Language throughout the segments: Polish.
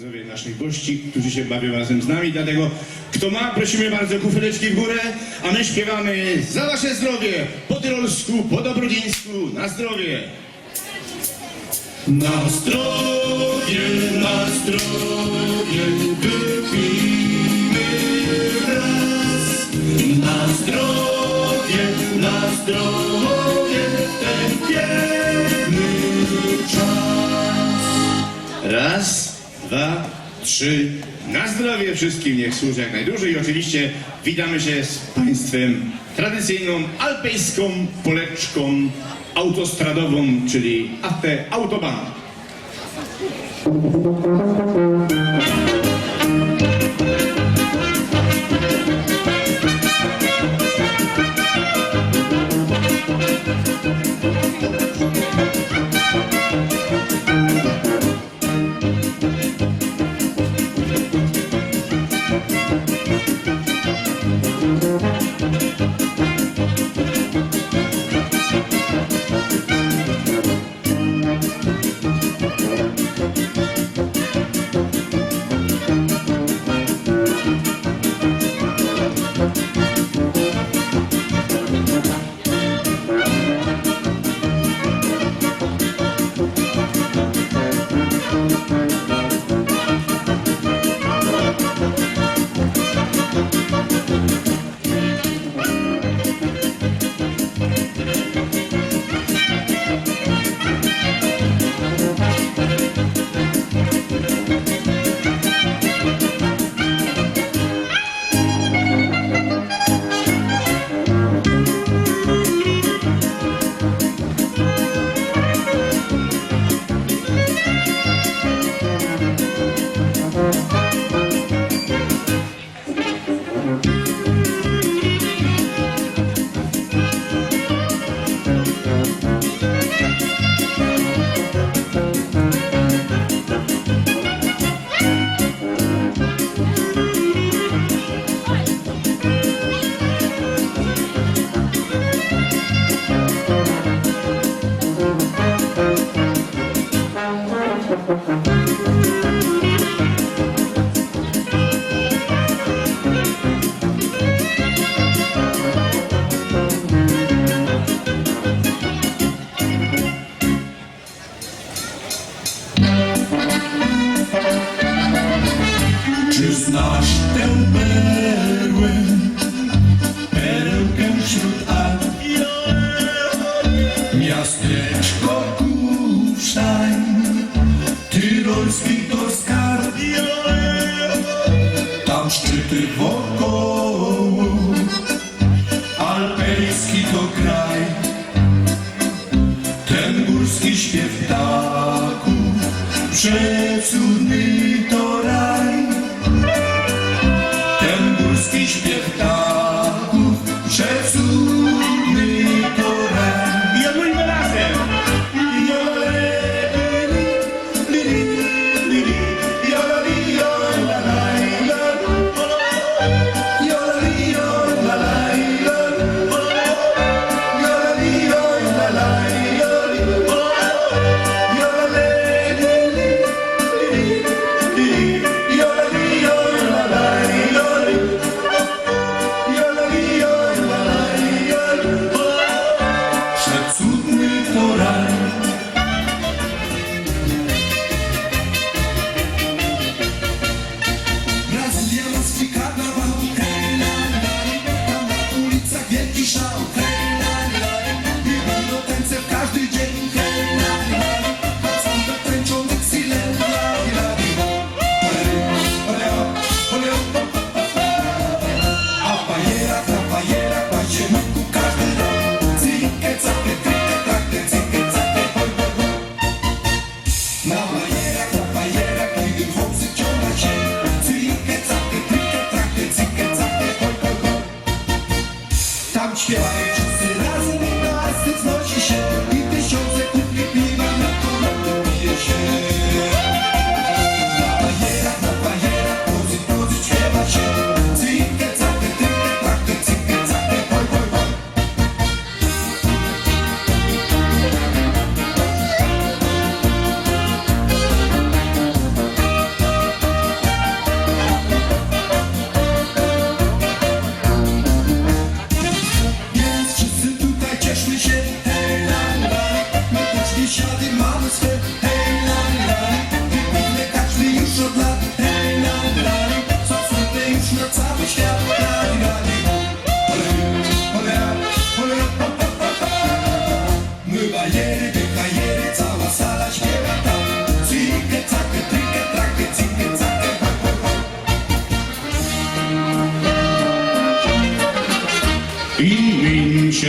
zdrowie naszych gości, którzy się bawią razem z nami. Dlatego, kto ma, prosimy bardzo, kufeleczki w górę, a my śpiewamy za wasze zdrowie, po tyrolsku, po dobrodziejsku, na zdrowie. Na zdrowie, na zdrowie, wypijmy raz. Na zdrowie, na zdrowie, ten czas. Raz, dwa, trzy. Na zdrowie wszystkim, niech służy jak najdłużej. I oczywiście witamy się z Państwem tradycyjną alpejską poleczką autostradową, czyli AT Autobahn. Gracias. Górski śpiew ptaków, przecudny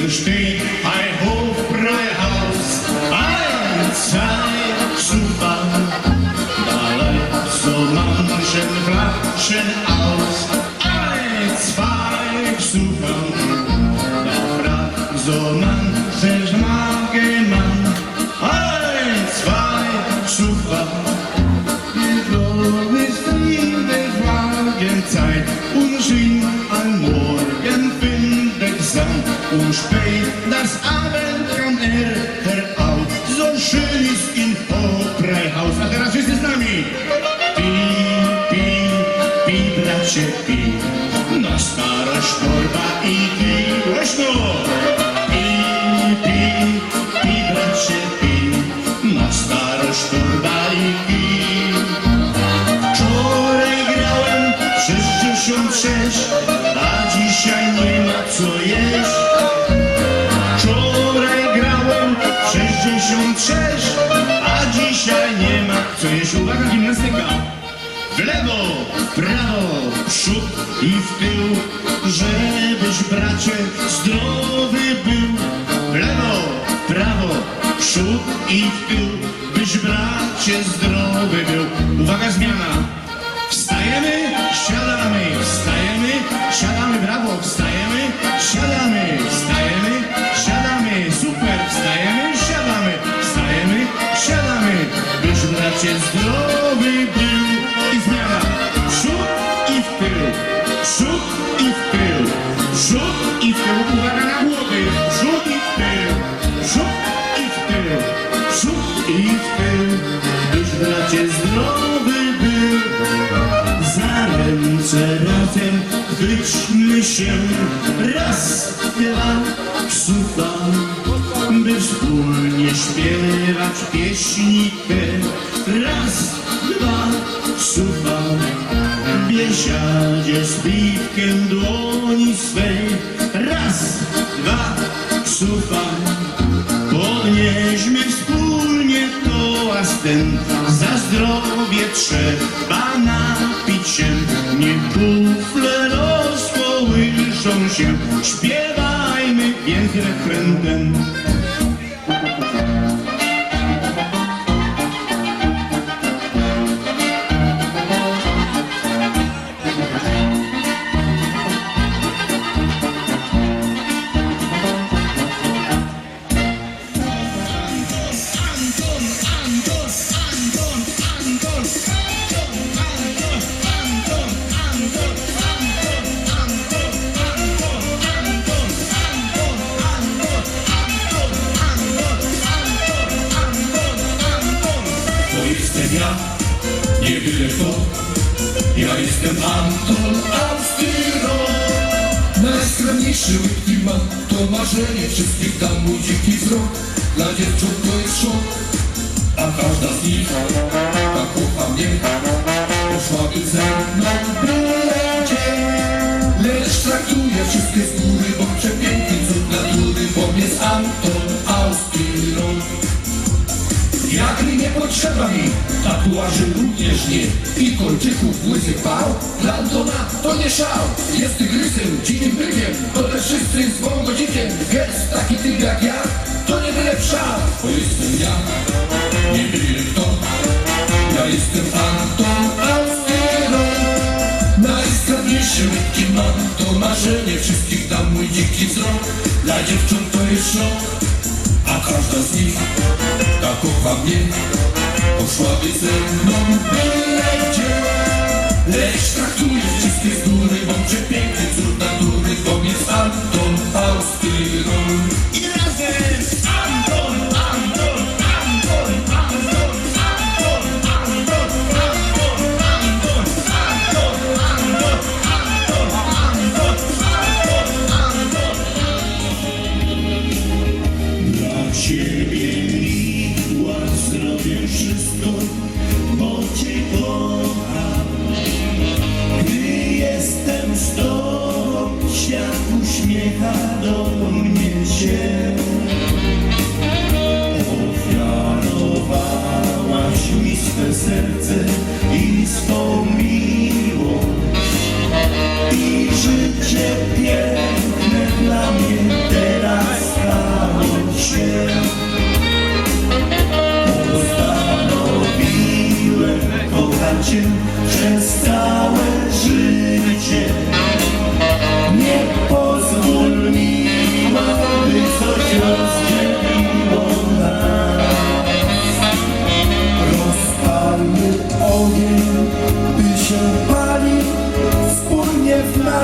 destino. Pi, bracie, pi. Na starość torba i pi. Głośno. Pi, pi, pi, bracie, pi. Na starość torba i pi. Wczoraj grałem 66, a dzisiaj nie ma co jeść. Wczoraj grałem 66, a dzisiaj nie ma co jeść. Uwaga! W lewo, w prawo, w przód i w tył, żebyś bracie zdrowy był. W lewo, w prawo, w przód i w tył, byś bracie zdrowy był. Uwaga, zmiana! Wstajemy, siadamy, wstajemy, siadamy, brawo, wstajemy, się Raz, dwa, sufa By wspólnie śpiewać pieśni te Raz, dwa, sufa Biesiadzie z piwkiem dłoni swej. Raz, dwa, sufa Podnieśmy wspólnie toast ten. Za zdrowie trzeba open byle kto. Ja jestem Anton Austyro. Najskromniejszy łydki mam, to marzenie wszystkich dam mój dziki wzrok. Dla dziewcząt to jest szok, a każda z nich tak kocha mnie. Poszłaby ze mną byle. Lecz traktuję wszystkie z góry, bo przepiękny cud natury, bo jest Anton Austyro. Nie potrzeba mi. Tatuaży również nie. I kolczyków łysych pał. Dla Antona to nie szał. Jest tygrysem, dzikim bykiem To też wszyscy z godzikiem Jest taki typ jak ja To nie byle pszał. To jestem ja Nie byle kto. Ja jestem Anton Austyro Najskradniejszy łydki mam To marzenie wszystkich dam mój dziki wzrok. Dla dziewcząt to jest szok a każda z nich kocha mnie Poszłaby ze mną byle gdzie. Lecz traktuje wszystkie z góry Bo przepiękny cud natury Bo jest Anton Austyron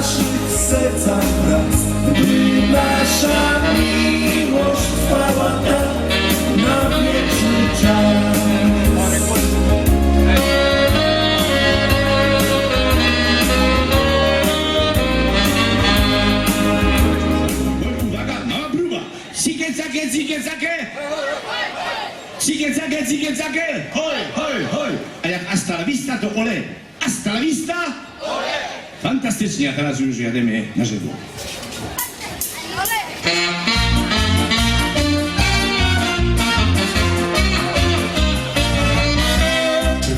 naszych sercach wraz. By nasza miłość trwała tak na wieczny czas. Cikie, cakie, cikie, cakie. Hoj, hoj, hoj. A jak hasta la vista, to ole. Hasta la vista. Ole. Fantastycznie, a teraz już jademy na żywo.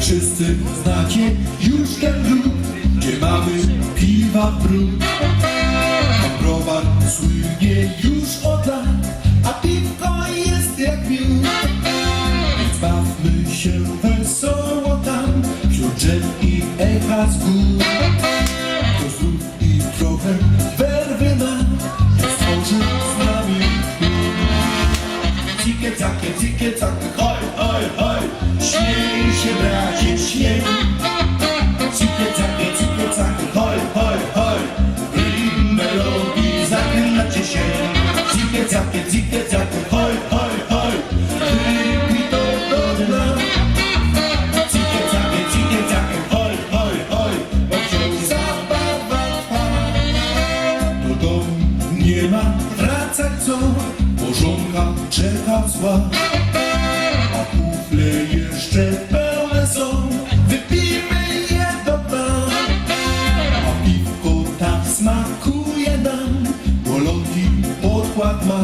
Wszyscy znacie już ten lud, gdzie mamy piwa? Pan browar słynie już od lat, a piwko jest jak miód. Bawmy się wesoło tam, wśród drzew i echa z gór. Cikie, cakie. Hoj, hoj, hoj. Śmiej się, bracie, śmiej. Cikie, cakie, cikie, cakie. Hoj, hoj, hoj. Rytm melodii zaklinacie się. Cikie, cakie, cikie, cakie. Hoj, hoj, hoj. Wypij do dna. Cikie, cakie, cikie, cakie. Hoj, hoj, hoj. Bo wciąż nie ma wracać co, bo żonka czeka zła. Kufle jeszcze pełne są, wypijmy je do dna. A piwko tak smakuje nam, golonki podkład ma.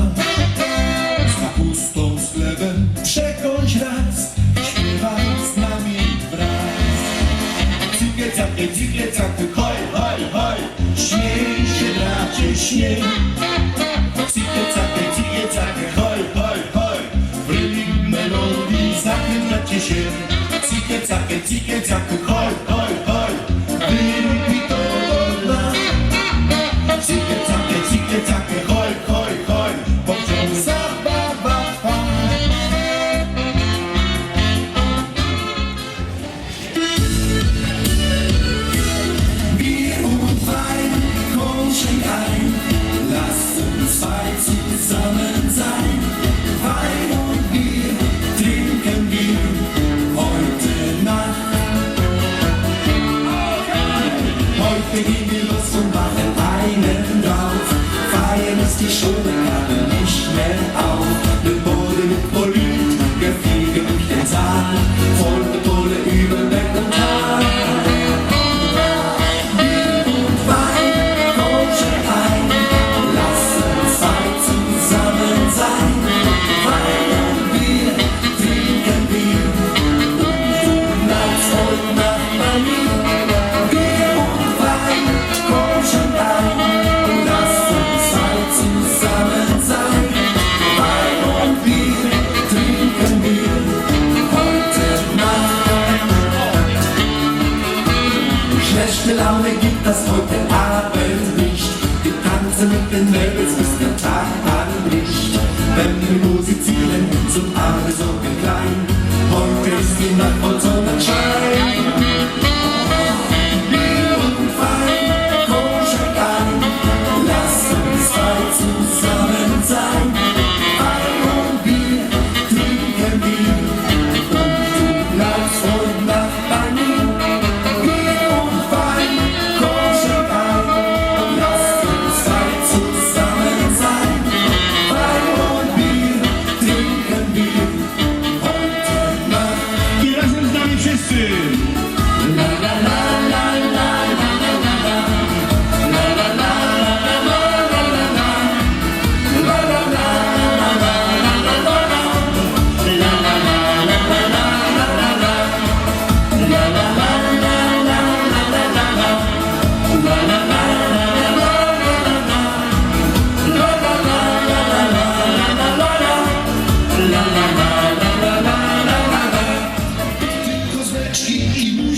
Z kapustą, z chlebem przekąś raz, śpiewaj z nami wraz. Cikie, cakie, cikie, cakie, hoj, hoj, hoj. Śmiej się, bracie, śmiej. Zaklinacie się. Cikie, cakie, cikie,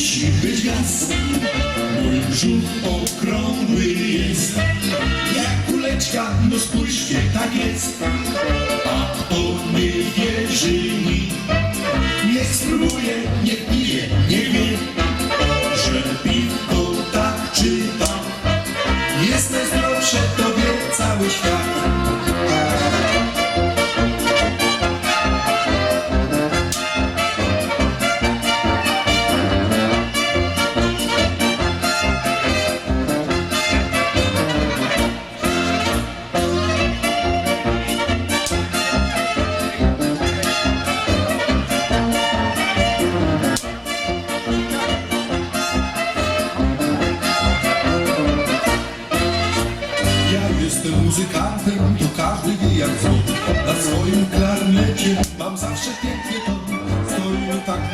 być gaz. Mój brzuch okrągły jest, jak kuleczka, no spójrzcie, tak jest. A kto nie wierzy mi, niech spróbuje, niech pije,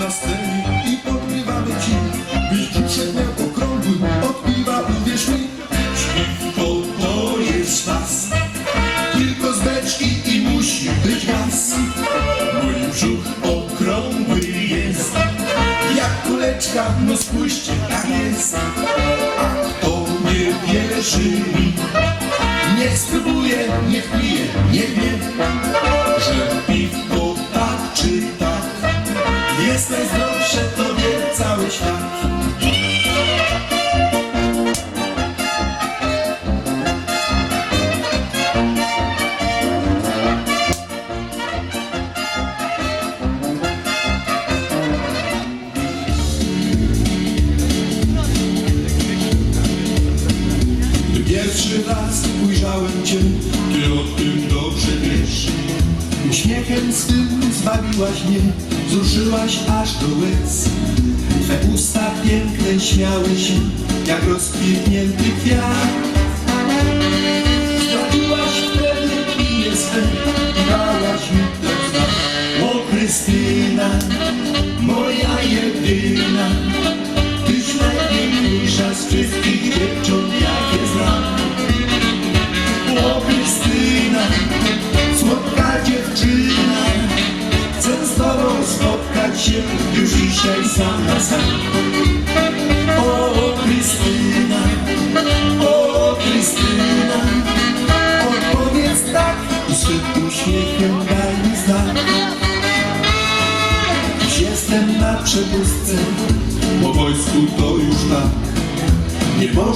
na scenie i podgrywamy ci. Byś brzuszek miał okrągły, od piwa uwierz mi. Śpiwko to jest nas, tylko z beczki i musi być gaz. Mój brzuch okrągły jest, jak kuleczka, no spójrzcie, tak jest. Zbawiłaś mnie, wzruszyłaś aż do łez. Twe usta piękne śmiały się, jak rozkwitnięty kwiat.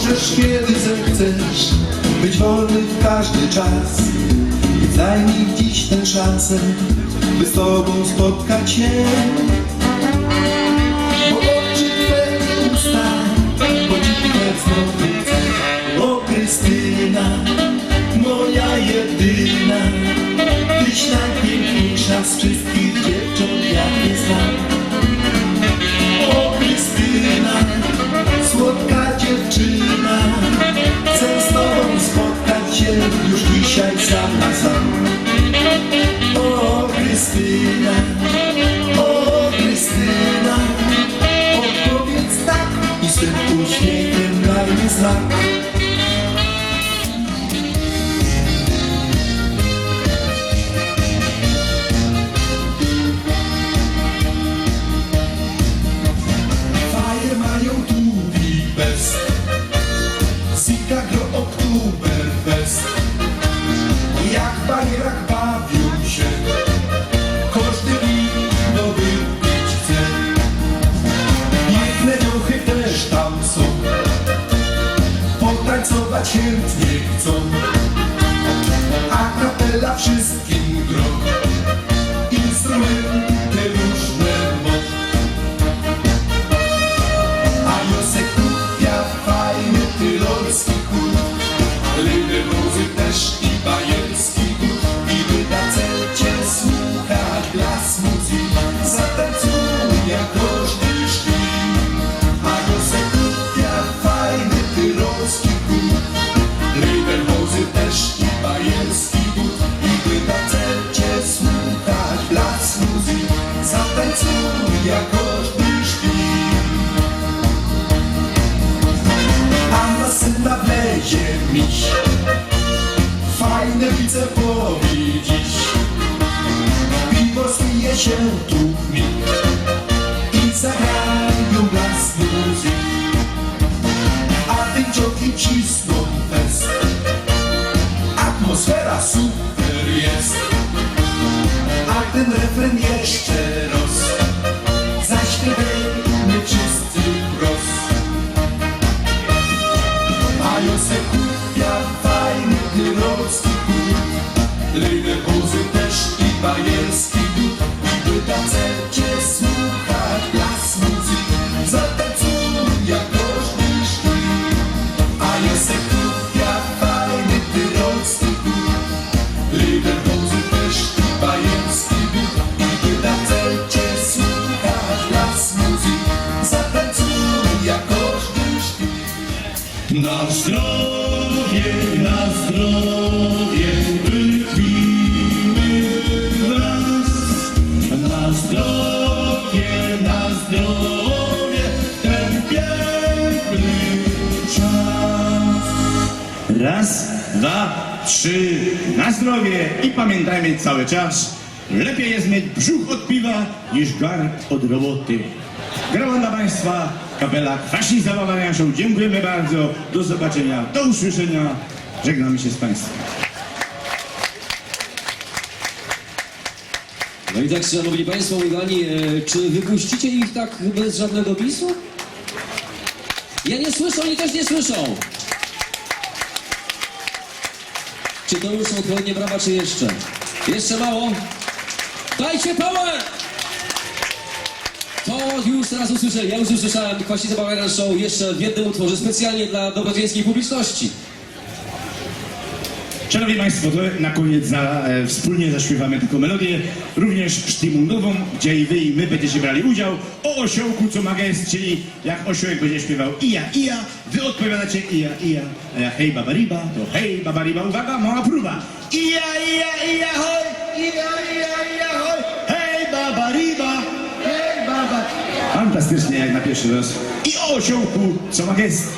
Możesz kiedy zechcesz być wolny w każdy czas. Mi dziś tę szansę, by z Tobą spotkać się. Dzisiaj shoot nableje miś Fajne widzę powiedzieć Piwo smije się tu mi I zarabią blask muzyk A ty ciągi cisną fest Atmosfera super jest A ten refren jeszcze roz sztywy my wszyscy wprost. A Józef kupia fajny kierowski kut, lejne wozy też i bajerski. Trzy, na zdrowie i pamiętajmy cały czas, lepiej jest mieć brzuch od piwa niż garb od roboty. Grała dla Państwa kapela Kwaśni Zabawa Jaszą. Dziękujemy bardzo. Do zobaczenia, do usłyszenia. Żegnamy się z Państwem. No i tak, szanowni państwo, kochani, e, czy wypuścicie ich tak bez żadnego bisu? Ja nie słyszę, oni też nie słyszą. Czy to już są odpowiednie brawa, czy jeszcze? Jeszcze mało? Dajcie power! To już teraz usłyszę, ja już usłyszałem Kwaśni Zabawiania Show jeszcze w jednym utworze specjalnie dla dobrodziejskiej publiczności. Szanowni Państwo, to na koniec za, e, wspólnie zaśpiewamy taką melodię, również sztymundową, gdzie i Wy i my będziecie brali udział o osiołku, co ma gest, czyli jak osiołek będzie śpiewał ija, ija, Wy odpowiadacie ija, ija, a ja hej babariba, to hej babariba, uwaga, mała próba. Ija, ija, ija, hoj, ija, ija, ija, hoj, hej babariba, hej baba. Fantastycznie jak na pierwszy raz. I o osiołku, co ma gest.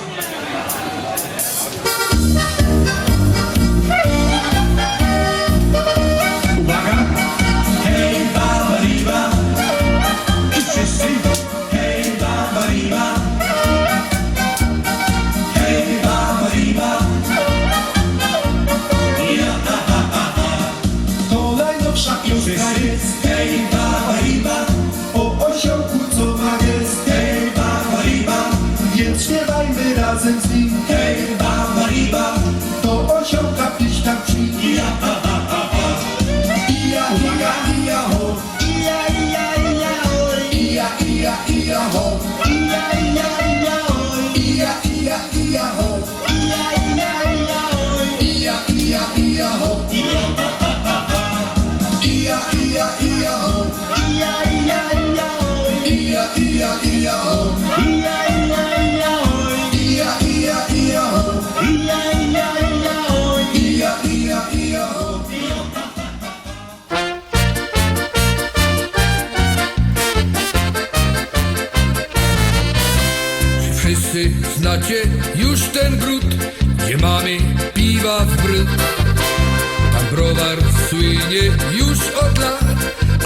Już od lat,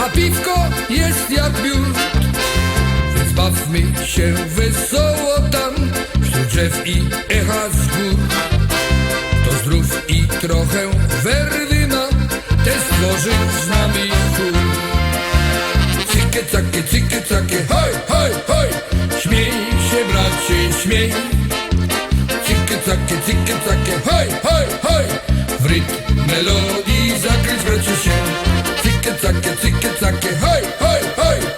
a piwko jest jak biurt. Więc bawmy się wesoło tam, wśród drzew i echa z gór. To zdrów i trochę werwy ma, ten stworzy z nami chór. Cykie, cakie, cykie, cakie, hoj, hoj, hoj Śmiej się, bracie, śmiej Cykie, cakie, cykie, cakie, hoj, hoj, hoj W rytm melodii zakryć bracie się Cykie, cakie, cykie, cakie, hoj, hoj, hoj